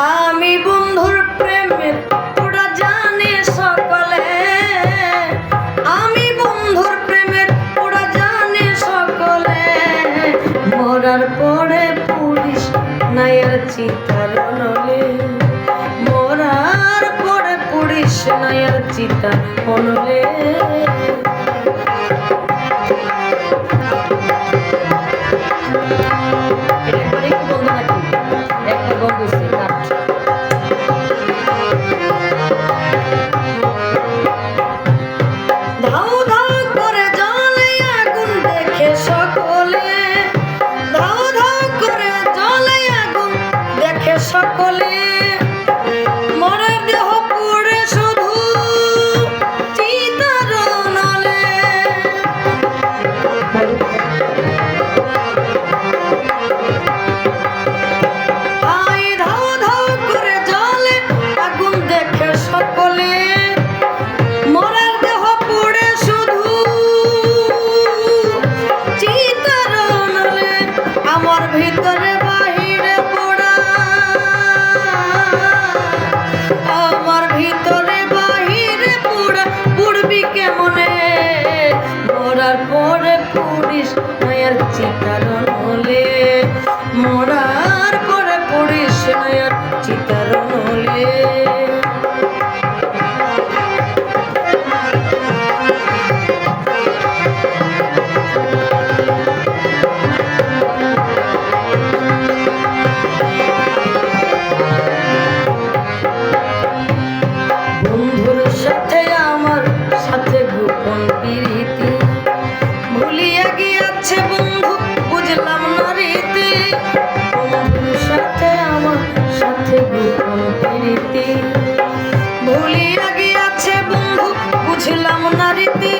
আমি বন্ধুর প্রেমের ওরা জানে সকলে। আমি বন্ধুর প্রেমের ওরা জানে সকলে। মরার পরে পুলিশ নায়ার চিতার নলে। মরার পরে পুলিশ নায়ার চিতা অনলে Yay! মায়ের চিত্রালয় ভুলিয়া গিয়াছে বন্ধু বুঝলাম না রীতি।